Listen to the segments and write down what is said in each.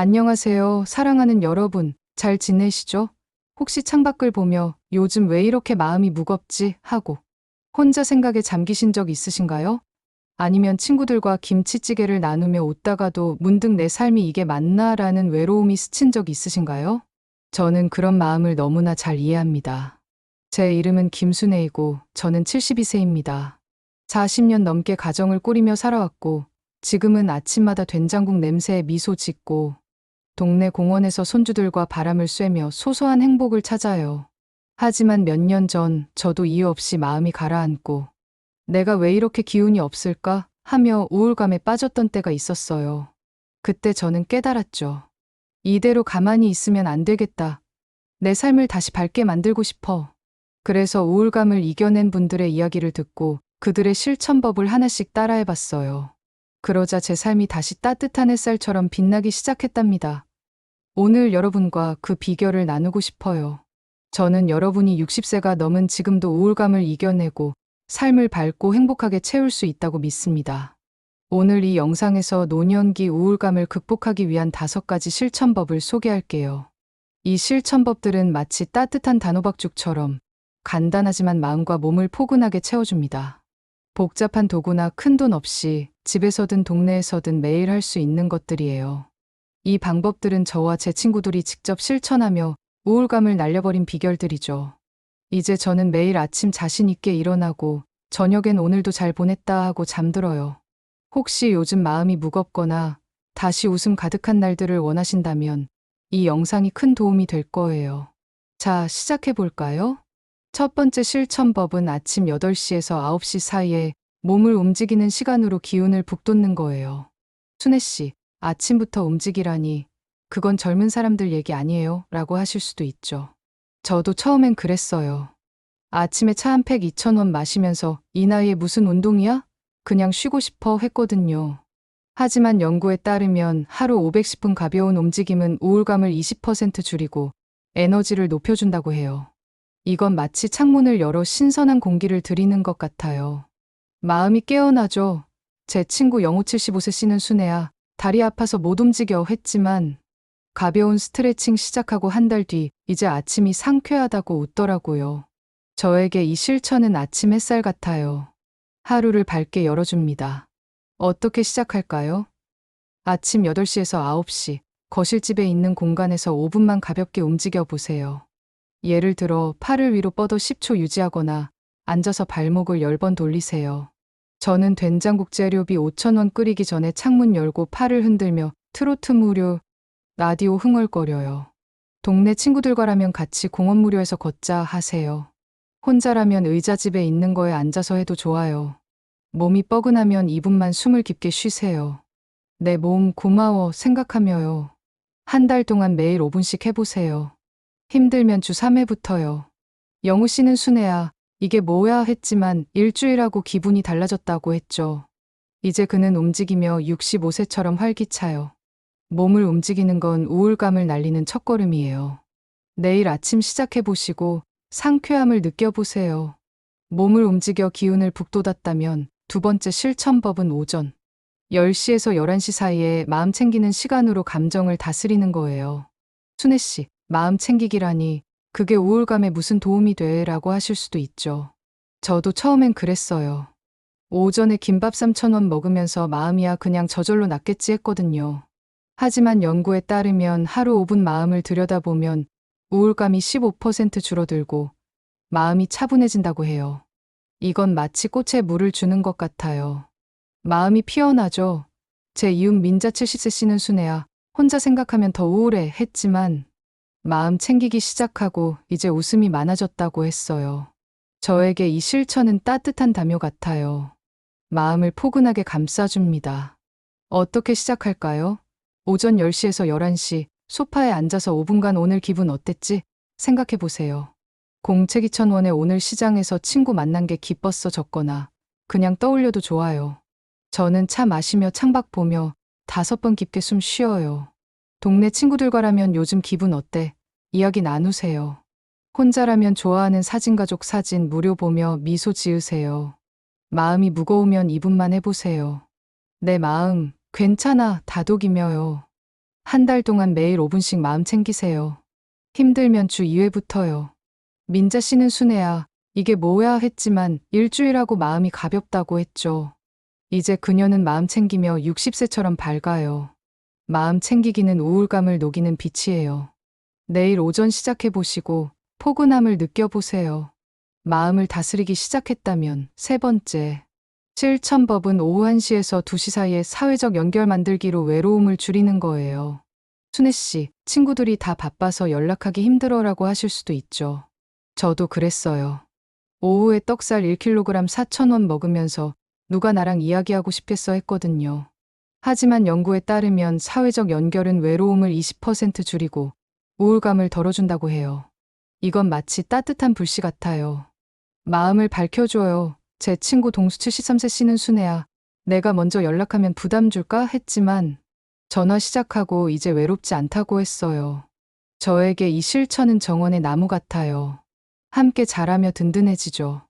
안녕하세요. 사랑하는 여러분. 잘 지내시죠? 혹시 창밖을 보며 요즘 왜 이렇게 마음이 무겁지? 하고 혼자 생각에 잠기신 적 있으신가요? 아니면 친구들과 김치찌개를 나누며 웃다가도 문득 내 삶이 이게 맞나? 라는 외로움이 스친 적 있으신가요? 저는 그런 마음을 너무나 잘 이해합니다. 제 이름은 김순애이고 저는 72세입니다. 40년 넘게 가정을 꾸리며 살아왔고 지금은 아침마다 된장국 냄새에 미소 짓고 동네 공원에서 손주들과 바람을 쐬며 소소한 행복을 찾아요. 하지만 몇 년 전 저도 이유 없이 마음이 가라앉고 내가 왜 이렇게 기운이 없을까 하며 우울감에 빠졌던 때가 있었어요. 그때 저는 깨달았죠. 이대로 가만히 있으면 안 되겠다. 내 삶을 다시 밝게 만들고 싶어. 그래서 우울감을 이겨낸 분들의 이야기를 듣고 그들의 실천법을 하나씩 따라해 봤어요. 그러자 제 삶이 다시 따뜻한 햇살처럼 빛나기 시작했답니다. 오늘 여러분과 그 비결을 나누고 싶어요. 저는 여러분이 60세가 넘은 지금도 우울감을 이겨내고 삶을 밝고 행복하게 채울 수 있다고 믿습니다. 오늘 이 영상에서 노년기 우울감을 극복하기 위한 다섯 가지 실천법을 소개할게요. 이 실천법들은 마치 따뜻한 단호박죽처럼 간단하지만 마음과 몸을 포근하게 채워줍니다. 복잡한 도구나 큰 돈 없이 집에서든 동네에서든 매일 할 수 있는 것들이에요. 이 방법들은 저와 제 친구들이 직접 실천하며 우울감을 날려버린 비결들이죠. 이제 저는 매일 아침 자신 있게 일어나고 저녁엔 오늘도 잘 보냈다 하고 잠들어요. 혹시 요즘 마음이 무겁거나 다시 웃음 가득한 날들을 원하신다면 이 영상이 큰 도움이 될 거예요. 자, 시작해 볼까요? 첫 번째 실천법은 아침 8시에서 9시 사이에 몸을 움직이는 시간으로 기운을 북돋는 거예요. 순애 씨, 아침부터 움직이라니 그건 젊은 사람들 얘기 아니에요 라고 하실 수도 있죠. 저도 처음엔 그랬어요. 아침에 차 한 팩 2,000원 마시면서 이 나이에 무슨 운동이야? 그냥 쉬고 싶어 했거든요. 하지만 연구에 따르면 하루 510분 가벼운 움직임은 우울감을 20% 줄이고 에너지를 높여준다고 해요. 이건 마치 창문을 열어 신선한 공기를 들이는 것 같아요. 마음이 깨어나죠. 제 친구 영호 75세 씨는 순애야. 다리 아파서 못 움직여 했지만 가벼운 스트레칭 시작하고 한 달 뒤 이제 아침이 상쾌하다고 웃더라고요. 저에게 이 실천은 아침 햇살 같아요. 하루를 밝게 열어줍니다. 어떻게 시작할까요? 아침 8시에서 9시 거실집에 있는 공간에서 5분만 가볍게 움직여 보세요. 예를 들어 팔을 위로 뻗어 10초 유지하거나 앉아서 발목을 10번 돌리세요. 저는 된장국 재료비 5천원 끓이기 전에 창문 열고 팔을 흔들며 트로트 무료 라디오 흥얼거려요. 동네 친구들과라면 같이 공원 무료에서 걷자 하세요. 혼자라면 의자집에 있는 거에 앉아서 해도 좋아요. 몸이 뻐근하면 2분만 숨을 깊게 쉬세요. 내 몸 고마워 생각하며요. 한 달 동안 매일 5분씩 해보세요. 힘들면 주 3회부터요. 영우 씨는 순애야. 이게 뭐야 했지만 일주일하고 기분이 달라졌다고 했죠. 이제 그는 움직이며 65세처럼 활기차요. 몸을 움직이는 건 우울감을 날리는 첫걸음이에요. 내일 아침 시작해보시고 상쾌함을 느껴보세요. 몸을 움직여 기운을 북돋았다면 두 번째 실천법은 오전 10시에서 11시 사이에 마음 챙기는 시간으로 감정을 다스리는 거예요. 순애 씨, 마음 챙기기라니 그게 우울감에 무슨 도움이 돼? 라고 하실 수도 있죠. 저도 처음엔 그랬어요. 오전에 김밥 3,000원 먹으면서 마음이야 그냥 저절로 낫겠지 했거든요. 하지만 연구에 따르면 하루 5분 마음을 들여다보면 우울감이 15% 줄어들고 마음이 차분해진다고 해요. 이건 마치 꽃에 물을 주는 것 같아요. 마음이 피어나죠. 제 이웃 민자 70세 씨는 순애야. 혼자 생각하면 더 우울해 했지만 마음 챙기기 시작하고 이제 웃음이 많아졌다고 했어요. 저에게 이 실천은 따뜻한 담요 같아요. 마음을 포근하게 감싸줍니다. 어떻게 시작할까요? 오전 10시에서 11시 소파에 앉아서 5분간 오늘 기분 어땠지? 생각해 보세요. 공책 2,000원에 오늘 시장에서 친구 만난 게 기뻤어 적거나 그냥 떠올려도 좋아요. 저는 차 마시며 창밖 보며 다섯 번 깊게 숨 쉬어요. 동네 친구들과라면 요즘 기분 어때? 이야기 나누세요. 혼자라면 좋아하는 사진가족 사진 무료 보며 미소 지으세요. 마음이 무거우면 2분만 해보세요. 내 마음, 괜찮아, 다독이며요. 한 달 동안 매일 5분씩 마음 챙기세요. 힘들면 주 2회부터요. 민자 씨는 순애야, 이게 뭐야 했지만 일주일하고 마음이 가볍다고 했죠. 이제 그녀는 마음 챙기며 60세처럼 밝아요. 마음 챙기기는 우울감을 녹이는 빛이에요. 내일 오전 시작해 보시고 포근함을 느껴보세요. 마음을 다스리기 시작했다면 세 번째. 실천법은 오후 1시에서 2시 사이에 사회적 연결 만들기로 외로움을 줄이는 거예요. 순애 씨, 친구들이 다 바빠서 연락하기 힘들어라고 하실 수도 있죠. 저도 그랬어요. 오후에 떡살 1kg 4,000원 먹으면서 누가 나랑 이야기하고 싶겠어 했거든요. 하지만 연구에 따르면 사회적 연결은 외로움을 20% 줄이고 우울감을 덜어준다고 해요. 이건 마치 따뜻한 불씨 같아요. 마음을 밝혀줘요. 제 친구 동수 73세 씨는 순애야. 내가 먼저 연락하면 부담 줄까 했지만 전화 시작하고 이제 외롭지 않다고 했어요. 저에게 이 실천은 정원의 나무 같아요. 함께 자라며 든든해지죠.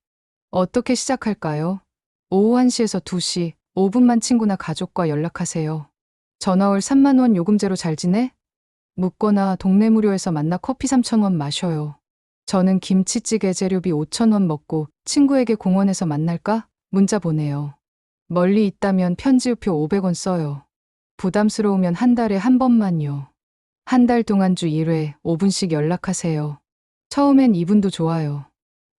어떻게 시작할까요? 오후 1시에서 2시, 5분만 친구나 가족과 연락하세요. 전화월 3만원 요금제로 잘 지내? 묻거나 동네 무료에서 만나 커피 3,000원 마셔요. 저는 김치찌개 재료비 5,000원 먹고 친구에게 공원에서 만날까? 문자 보내요. 멀리 있다면 편지우표 500원 써요. 부담스러우면 한 달에 한 번만요. 한 달 동안 주 1회 5분씩 연락하세요. 처음엔 이분도 좋아요.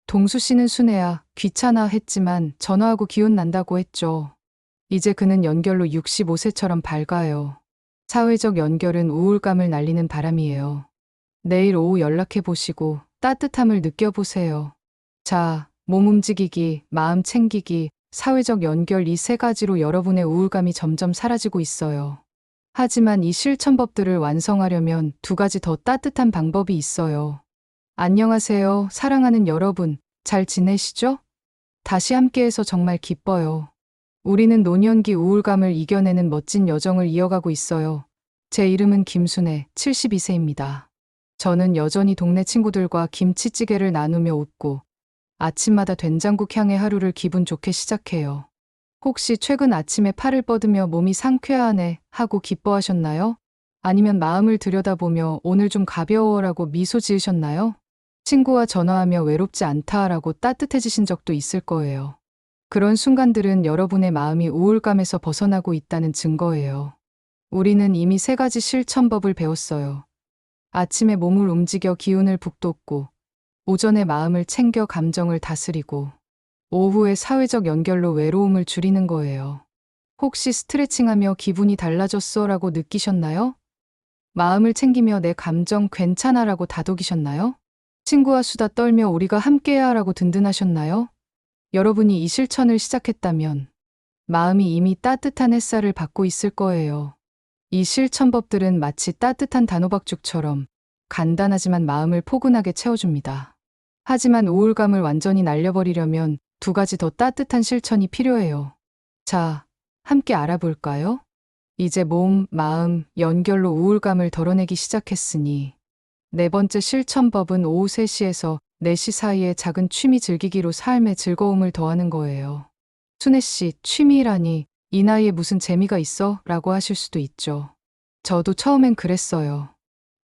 동수 씨는 순애야, 귀찮아 했지만 전화하고 기운 난다고 했죠. 이제 그는 연결로 65세처럼 밝아요. 사회적 연결은 우울감을 날리는 바람이에요. 내일 오후 연락해 보시고 따뜻함을 느껴보세요. 자, 몸 움직이기, 마음 챙기기, 사회적 연결 이 세 가지로 여러분의 우울감이 점점 사라지고 있어요. 하지만 이 실천법들을 완성하려면 두 가지 더 따뜻한 방법이 있어요. 안녕하세요. 사랑하는 여러분. 잘 지내시죠? 다시 함께해서 정말 기뻐요. 우리는 노년기 우울감을 이겨내는 멋진 여정을 이어가고 있어요. 제 이름은 김순애, 72세입니다. 저는 여전히 동네 친구들과 김치찌개를 나누며 웃고 아침마다 된장국 향의 하루를 기분 좋게 시작해요. 혹시 최근 아침에 팔을 뻗으며 몸이 상쾌하네 하고 기뻐하셨나요? 아니면 마음을 들여다보며 오늘 좀 가벼워라고 미소 지으셨나요? 친구와 전화하며 외롭지 않다라고 따뜻해지신 적도 있을 거예요. 그런 순간들은 여러분의 마음이 우울감에서 벗어나고 있다는 증거예요. 우리는 이미 세 가지 실천법을 배웠어요. 아침에 몸을 움직여 기운을 북돋고, 오전에 마음을 챙겨 감정을 다스리고, 오후에 사회적 연결로 외로움을 줄이는 거예요. 혹시 스트레칭하며 기분이 달라졌어 라고 느끼셨나요? 마음을 챙기며 내 감정 괜찮아 라고 다독이셨나요? 친구와 수다 떨며 우리가 함께야 라고 든든하셨나요? 여러분이 이 실천을 시작했다면 마음이 이미 따뜻한 햇살을 받고 있을 거예요. 이 실천법들은 마치 따뜻한 단호박죽처럼 간단하지만 마음을 포근하게 채워줍니다. 하지만 우울감을 완전히 날려버리려면 두 가지 더 따뜻한 실천이 필요해요. 자, 함께 알아볼까요? 이제 몸, 마음, 연결로 우울감을 덜어내기 시작했으니 네 번째 실천법은 오후 3시에서 4시 사이에 작은 취미 즐기기로 삶의 즐거움을 더하는 거예요. 순애 씨, 취미라니 이 나이에 무슨 재미가 있어? 라고 하실 수도 있죠. 저도 처음엔 그랬어요.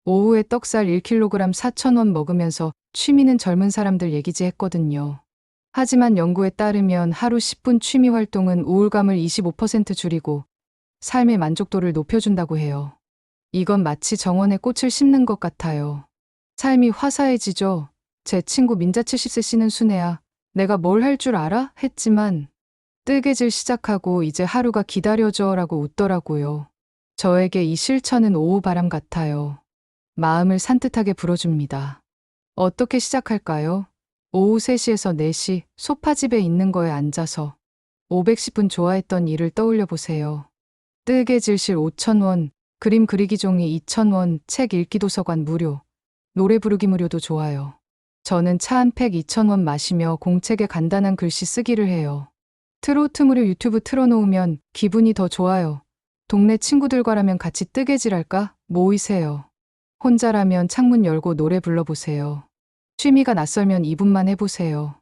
오후에 떡살 1kg 4,000원 먹으면서 취미는 젊은 사람들 얘기지 했거든요. 하지만 연구에 따르면 하루 10분 취미 활동은 우울감을 25% 줄이고 삶의 만족도를 높여준다고 해요. 이건 마치 정원에 꽃을 심는 것 같아요. 삶이 화사해지죠. 제 친구 민자 70세 씨는 순애야. 내가 뭘 할 줄 알아? 했지만 뜨개질 시작하고 이제 하루가 기다려줘 라고 웃더라고요. 저에게 이 실천은 오후 바람 같아요. 마음을 산뜻하게 불어줍니다. 어떻게 시작할까요? 오후 3시에서 4시 소파집에 있는 거에 앉아서 510분 좋아했던 일을 떠올려 보세요. 뜨개질실 5,000원, 그림 그리기 종이 2,000원, 책 읽기 도서관 무료, 노래 부르기 무료도 좋아요. 저는 차 한 팩 2,000원 마시며 공책에 간단한 글씨 쓰기를 해요. 트로트 무료 유튜브 틀어놓으면 기분이 더 좋아요. 동네 친구들과라면 같이 뜨개질할까? 모이세요. 혼자라면 창문 열고 노래 불러보세요. 취미가 낯설면 2분만 해보세요.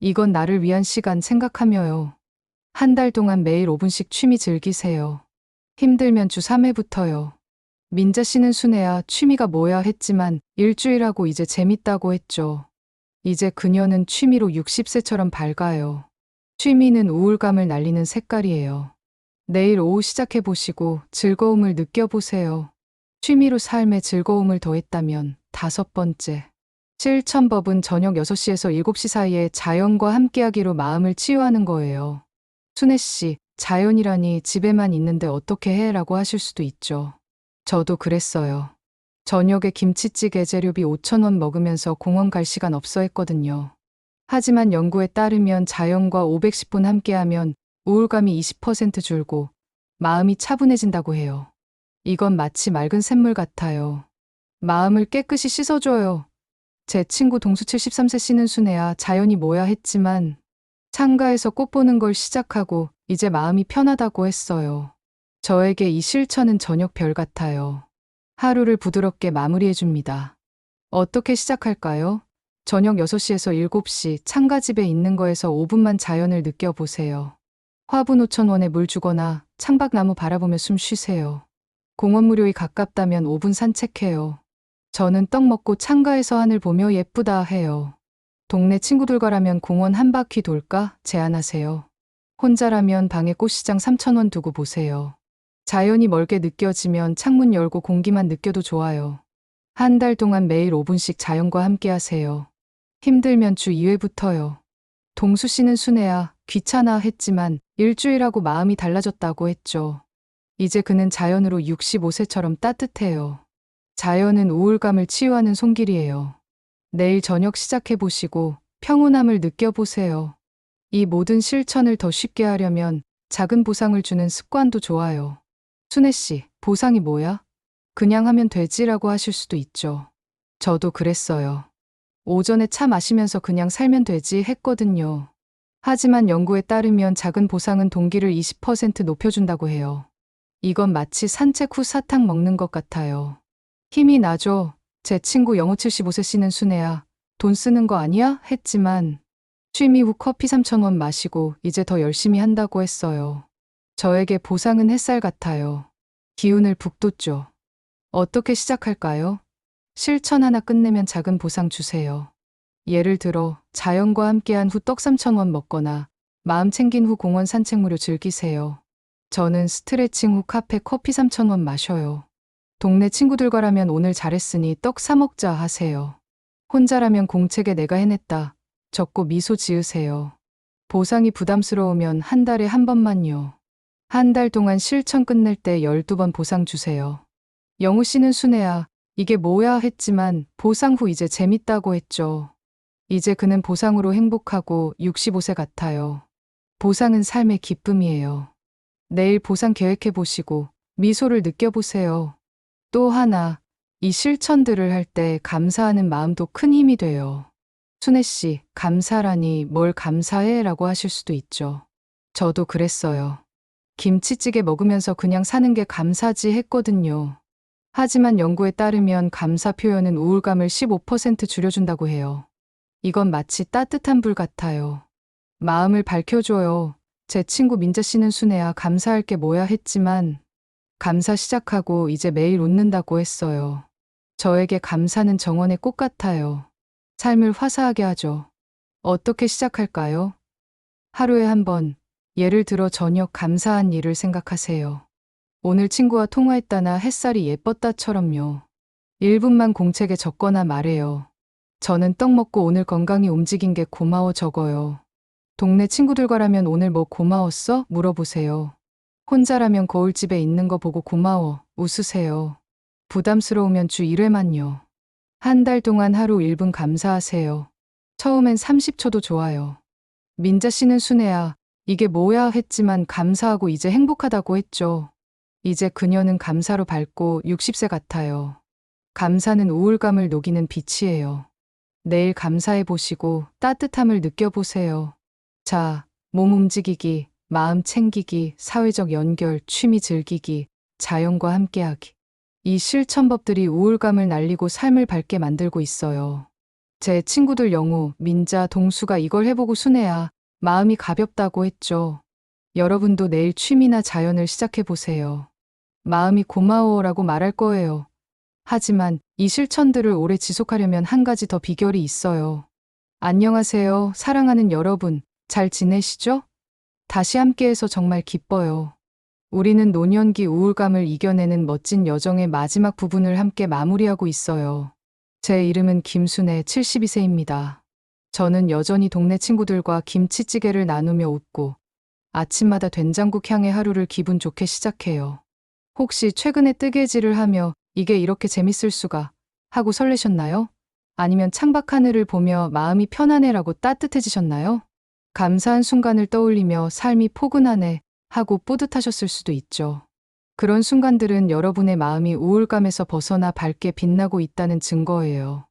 이건 나를 위한 시간 생각하며요. 한 달 동안 매일 5분씩 취미 즐기세요. 힘들면 주 3회부터요. 민자 씨는 순애야 취미가 뭐야 했지만 일주일하고 이제 재밌다고 했죠. 이제 그녀는 취미로 60세처럼 밝아요. 취미는 우울감을 날리는 색깔이에요. 내일 오후 시작해 보시고 즐거움을 느껴보세요. 취미로 삶에 즐거움을 더했다면 다섯 번째. 실천법은 저녁 6시에서 7시 사이에 자연과 함께하기로 마음을 치유하는 거예요. 순애 씨, 자연이라니 집에만 있는데 어떻게 해? 라고 하실 수도 있죠. 저도 그랬어요. 저녁에 김치찌개 재료비 5천원 먹으면서 공원 갈 시간 없어 했거든요. 하지만 연구에 따르면 자연과 510분 함께하면 우울감이 20% 줄고 마음이 차분해진다고 해요. 이건 마치 맑은 샘물 같아요. 마음을 깨끗이 씻어줘요. 제 친구 동수 73세 씨는 순애야 자연이 뭐야 했지만 창가에서 꽃 보는 걸 시작하고 이제 마음이 편하다고 했어요. 저에게 이 실천은 저녁 별 같아요. 하루를 부드럽게 마무리해 줍니다. 어떻게 시작할까요? 저녁 6시에서 7시 창가집에 있는 거에서 5분만 자연을 느껴보세요. 화분 5천원에 물 주거나 창밖나무 바라보며 숨 쉬세요. 공원 무료이 가깝다면 5분 산책해요. 저는 떡 먹고 창가에서 하늘 보며 예쁘다 해요. 동네 친구들과라면 공원 한 바퀴 돌까 제안하세요. 혼자라면 방에 꽃시장 3천원 두고 보세요. 자연이 멀게 느껴지면 창문 열고 공기만 느껴도 좋아요. 한 달 동안 매일 5분씩 자연과 함께 하세요. 힘들면 주 2회부터요. 동수 씨는 순애야 귀찮아 했지만 일주일하고 마음이 달라졌다고 했죠. 이제 그는 자연으로 65세처럼 따뜻해요. 자연은 우울감을 치유하는 손길이에요. 내일 저녁 시작해 보시고 평온함을 느껴보세요. 이 모든 실천을 더 쉽게 하려면 작은 보상을 주는 습관도 좋아요. 순애 씨, 보상이 뭐야? 그냥 하면 되지라고 하실 수도 있죠. 저도 그랬어요. 오전에 차 마시면서 그냥 살면 되지 했거든요. 하지만 연구에 따르면 작은 보상은 동기를 20% 높여준다고 해요. 이건 마치 산책 후 사탕 먹는 것 같아요. 힘이 나죠. 제 친구 영호 75세 씨는 순애야. 돈 쓰는 거 아니야? 했지만 취미 후 커피 3,000원 마시고 이제 더 열심히 한다고 했어요. 저에게 보상은 햇살 같아요. 기운을 북돋죠. 어떻게 시작할까요? 실천 하나 끝내면 작은 보상 주세요. 예를 들어 자연과 함께한 후 떡 3,000원 먹거나 마음 챙긴 후 공원 산책 무료 즐기세요. 저는 스트레칭 후 카페 커피 3,000원 마셔요. 동네 친구들과라면 오늘 잘했으니 떡 사 먹자 하세요. 혼자라면 공책에 내가 해냈다. 적고 미소 지으세요. 보상이 부담스러우면 한 달에 한 번만요. 한 달 동안 실천 끝낼 때 12번 보상 주세요. 영우 씨는 순애야, 이게 뭐야 했지만 보상 후 이제 재밌다고 했죠. 이제 그는 보상으로 행복하고 65세 같아요. 보상은 삶의 기쁨이에요. 내일 보상 계획해 보시고 미소를 느껴보세요. 또 하나, 이 실천들을 할 때 감사하는 마음도 큰 힘이 돼요. 순애 씨, 감사라니 뭘 감사해? 라고 하실 수도 있죠. 저도 그랬어요. 김치찌개 먹으면서 그냥 사는 게 감사지 했거든요. 하지만 연구에 따르면 감사 표현은 우울감을 15% 줄여준다고 해요. 이건 마치 따뜻한 불 같아요. 마음을 밝혀줘요. 제 친구 민자 씨는 순애야 감사할 게 뭐야 했지만 감사 시작하고 이제 매일 웃는다고 했어요. 저에게 감사는 정원의 꽃 같아요. 삶을 화사하게 하죠. 어떻게 시작할까요? 하루에 한 번, 예를 들어 저녁 감사한 일을 생각하세요. 오늘 친구와 통화했다나 햇살이 예뻤다처럼요. 1분만 공책에 적거나 말해요. 저는 떡 먹고 오늘 건강히 움직인 게 고마워 적어요. 동네 친구들과라면 오늘 뭐 고마웠어? 물어보세요. 혼자라면 거울집에 있는 거 보고 고마워. 웃으세요. 부담스러우면 주 1회만요. 한 달 동안 하루 1분 감사하세요. 처음엔 30초도 좋아요. 민자 씨는 순애야. 이게 뭐야 했지만 감사하고 이제 행복하다고 했죠. 이제 그녀는 감사로 밝고 60세 같아요. 감사는 우울감을 녹이는 빛이에요. 내일 감사해 보시고 따뜻함을 느껴보세요. 자, 몸 움직이기, 마음 챙기기, 사회적 연결, 취미 즐기기, 자연과 함께하기. 이 실천법들이 우울감을 날리고 삶을 밝게 만들고 있어요. 제 친구들 영우, 민자, 동수가 이걸 해보고 순애야 마음이 가볍다고 했죠. 여러분도 내일 취미나 자연을 시작해 보세요. 마음이 고마워라고 말할 거예요. 하지만 이 실천들을 오래 지속하려면 한 가지 더 비결이 있어요. 안녕하세요. 사랑하는 여러분. 잘 지내시죠? 다시 함께해서 정말 기뻐요. 우리는 노년기 우울감을 이겨내는 멋진 여정의 마지막 부분을 함께 마무리하고 있어요. 제 이름은 김순애 72세입니다. 저는 여전히 동네 친구들과 김치찌개를 나누며 웃고 아침마다 된장국 향의 하루를 기분 좋게 시작해요. 혹시 최근에 뜨개질을 하며 이게 이렇게 재밌을 수가 하고 설레셨나요? 아니면 창밖 하늘을 보며 마음이 편안해라고 따뜻해지셨나요? 감사한 순간을 떠올리며 삶이 포근하네 하고 뿌듯하셨을 수도 있죠. 그런 순간들은 여러분의 마음이 우울감에서 벗어나 밝게 빛나고 있다는 증거예요.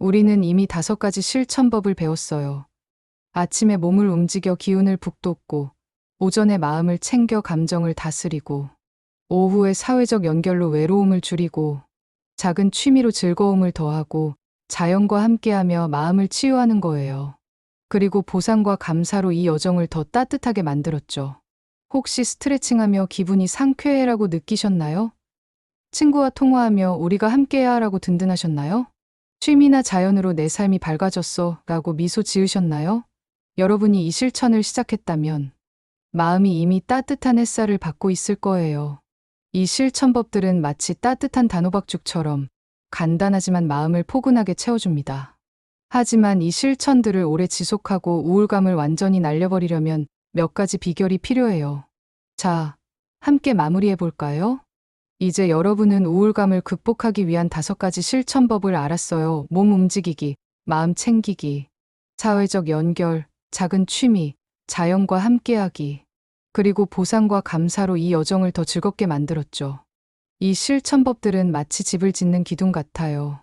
우리는 이미 다섯 가지 실천법을 배웠어요. 아침에 몸을 움직여 기운을 북돋고, 오전에 마음을 챙겨 감정을 다스리고, 오후에 사회적 연결로 외로움을 줄이고, 작은 취미로 즐거움을 더하고, 자연과 함께하며 마음을 치유하는 거예요. 그리고 보상과 감사로 이 여정을 더 따뜻하게 만들었죠. 혹시 스트레칭하며 기분이 상쾌해라고 느끼셨나요? 친구와 통화하며 우리가 함께해야 하라고 든든하셨나요? 취미나 자연으로 내 삶이 밝아졌어 라고 미소 지으셨나요? 여러분이 이 실천을 시작했다면 마음이 이미 따뜻한 햇살을 받고 있을 거예요. 이 실천법들은 마치 따뜻한 단호박죽처럼 간단하지만 마음을 포근하게 채워줍니다. 하지만 이 실천들을 오래 지속하고 우울감을 완전히 날려버리려면 몇 가지 비결이 필요해요. 자, 함께 마무리해 볼까요? 이제 여러분은 우울감을 극복하기 위한 다섯 가지 실천법을 알았어요. 몸 움직이기, 마음 챙기기, 사회적 연결, 작은 취미, 자연과 함께하기, 그리고 보상과 감사로 이 여정을 더 즐겁게 만들었죠. 이 실천법들은 마치 집을 짓는 기둥 같아요.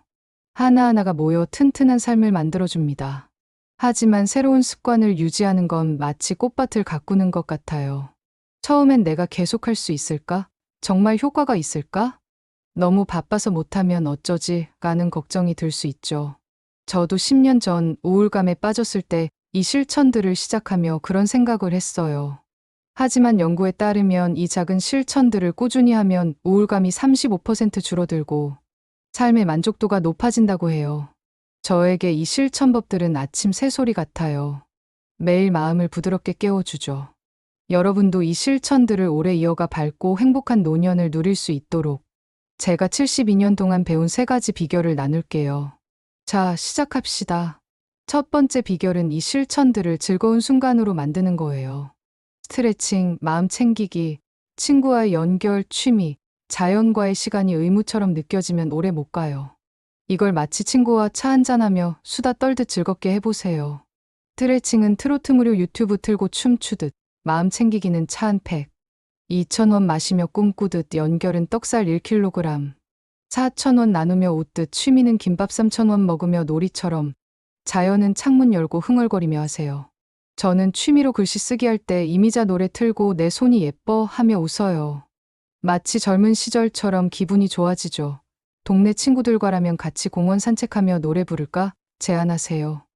하나하나가 모여 튼튼한 삶을 만들어줍니다. 하지만 새로운 습관을 유지하는 건 마치 꽃밭을 가꾸는 것 같아요. 처음엔 내가 계속할 수 있을까? 정말 효과가 있을까? 너무 바빠서 못하면 어쩌지? 라는 걱정이 들 수 있죠. 저도 10년 전 우울감에 빠졌을 때 이 실천들을 시작하며 그런 생각을 했어요. 하지만 연구에 따르면 이 작은 실천들을 꾸준히 하면 우울감이 35% 줄어들고 삶의 만족도가 높아진다고 해요. 저에게 이 실천법들은 아침 새소리 같아요. 매일 마음을 부드럽게 깨워주죠. 여러분도 이 실천들을 오래 이어가 밝고 행복한 노년을 누릴 수 있도록 제가 72년 동안 배운 세 가지 비결을 나눌게요. 자, 시작합시다. 첫 번째 비결은 이 실천들을 즐거운 순간으로 만드는 거예요. 스트레칭, 마음 챙기기, 친구와의 연결, 취미, 자연과의 시간이 의무처럼 느껴지면 오래 못 가요. 이걸 마치 친구와 차 한잔하며 수다 떨듯 즐겁게 해보세요. 스트레칭은 트로트 무료 유튜브 틀고 춤추듯, 마음 챙기기는 차 한 팩. 2,000원 마시며 꿈꾸듯 연결은 떡살 1kg. 4,000원 나누며 웃듯 취미는 김밥 3,000원 먹으며 놀이처럼 자연은 창문 열고 흥얼거리며 하세요. 저는 취미로 글씨 쓰기 할 때 이미자 노래 틀고 내 손이 예뻐 하며 웃어요. 마치 젊은 시절처럼 기분이 좋아지죠. 동네 친구들과라면 같이 공원 산책하며 노래 부를까? 제안하세요.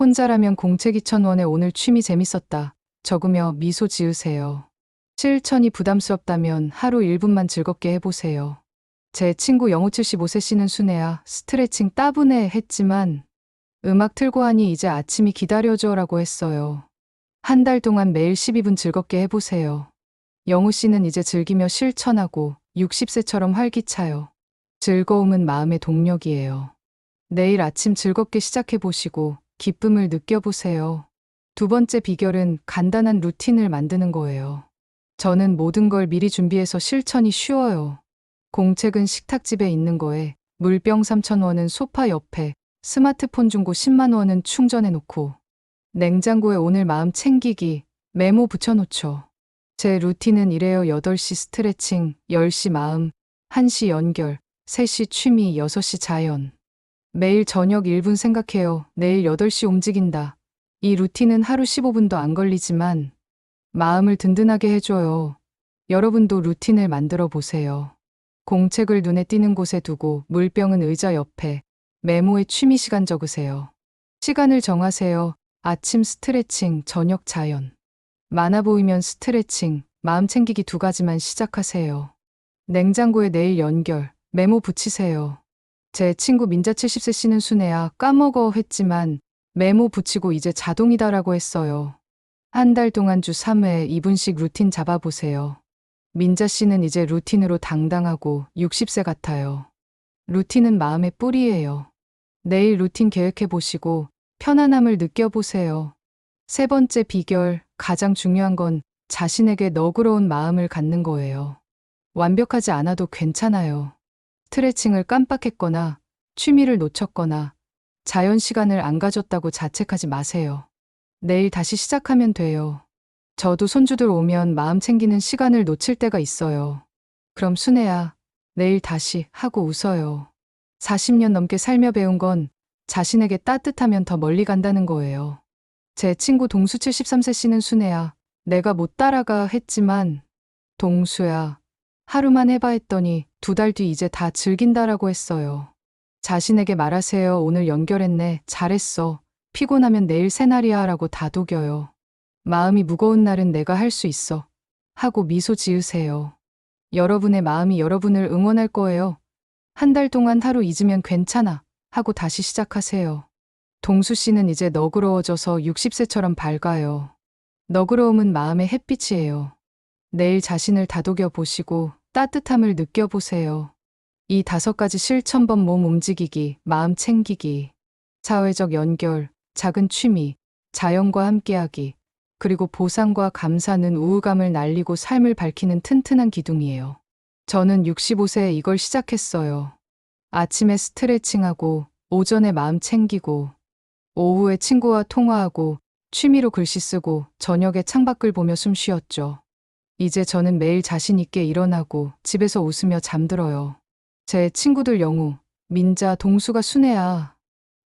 혼자라면 공책 2,000원에 오늘 취미 재밌었다. 적으며 미소 지으세요. 실천이 부담스럽다면 하루 1분만 즐겁게 해보세요. 제 친구 영호 75세 씨는 순애야 스트레칭 따분해 했지만 음악 틀고 하니 이제 아침이 기다려줘 라고 했어요. 한 달 동안 매일 12분 즐겁게 해보세요. 영우 씨는 이제 즐기며 실천하고 60세처럼 활기차요. 즐거움은 마음의 동력이에요. 내일 아침 즐겁게 시작해보시고 기쁨을 느껴보세요. 두 번째 비결은 간단한 루틴을 만드는 거예요. 저는 모든 걸 미리 준비해서 실천이 쉬워요. 공책은 식탁집에 있는 거에 물병 3,000원은 소파 옆에 스마트폰 중고 10만 원은 충전해 놓고 냉장고에 오늘 마음 챙기기 메모 붙여 놓죠. 제 루틴은 이래요. 8시 스트레칭, 10시 마음, 1시 연결, 3시 취미, 6시 자연. 매일 저녁 1분 생각해요. 내일 8시 움직인다. 이 루틴은 하루 15분도 안 걸리지만 마음을 든든하게 해줘요. 여러분도 루틴을 만들어 보세요. 공책을 눈에 띄는 곳에 두고 물병은 의자 옆에 메모에 취미 시간 적으세요. 시간을 정하세요. 아침 스트레칭, 저녁 자연. 많아 보이면 스트레칭, 마음 챙기기 두 가지만 시작하세요. 냉장고에 내일 연결, 메모 붙이세요. 제 친구 민자 70세 씨는 순애야 까먹어 했지만 메모 붙이고 이제 자동이다라고 했어요. 한 달 동안 주 3회 2분씩 루틴 잡아보세요. 민자 씨는 이제 루틴으로 당당하고 60세 같아요. 루틴은 마음의 뿌리예요. 내일 루틴 계획해 보시고 편안함을 느껴보세요. 세 번째 비결, 가장 중요한 건 자신에게 너그러운 마음을 갖는 거예요. 완벽하지 않아도 괜찮아요. 스트레칭을 깜빡했거나 취미를 놓쳤거나 자연 시간을 안 가졌다고 자책하지 마세요. 내일 다시 시작하면 돼요. 저도 손주들 오면 마음 챙기는 시간을 놓칠 때가 있어요. 그럼 순애야, 내일 다시 하고 웃어요. 40년 넘게 살며 배운 건 자신에게 따뜻하면 더 멀리 간다는 거예요. 제 친구 동수 73세 씨는 순애야, 내가 못 따라가 했지만, 동수야, 하루만 해봐 했더니 두 달 뒤 이제 다 즐긴다라고 했어요. 자신에게 말하세요. 오늘 연결했네. 잘했어. 피곤하면 내일 새날이야 라고 다독여요. 마음이 무거운 날은 내가 할 수 있어. 하고 미소 지으세요. 여러분의 마음이 여러분을 응원할 거예요. 한 달 동안 하루 잊으면 괜찮아. 하고 다시 시작하세요. 동수 씨는 이제 너그러워져서 60세처럼 밝아요. 너그러움은 마음의 햇빛이에요. 내일 자신을 다독여 보시고 따뜻함을 느껴보세요. 이 다섯 가지 실천법 몸 움직이기, 마음 챙기기, 사회적 연결, 작은 취미, 자연과 함께하기, 그리고 보상과 감사는 우울감을 날리고 삶을 밝히는 튼튼한 기둥이에요. 저는 65세에 이걸 시작했어요. 아침에 스트레칭하고, 오전에 마음 챙기고, 오후에 친구와 통화하고, 취미로 글씨 쓰고, 저녁에 창밖을 보며 숨 쉬었죠. 이제 저는 매일 자신있게 일어나고, 집에서 웃으며 잠들어요. 제 친구들 영우, 민자, 동수가 순애야.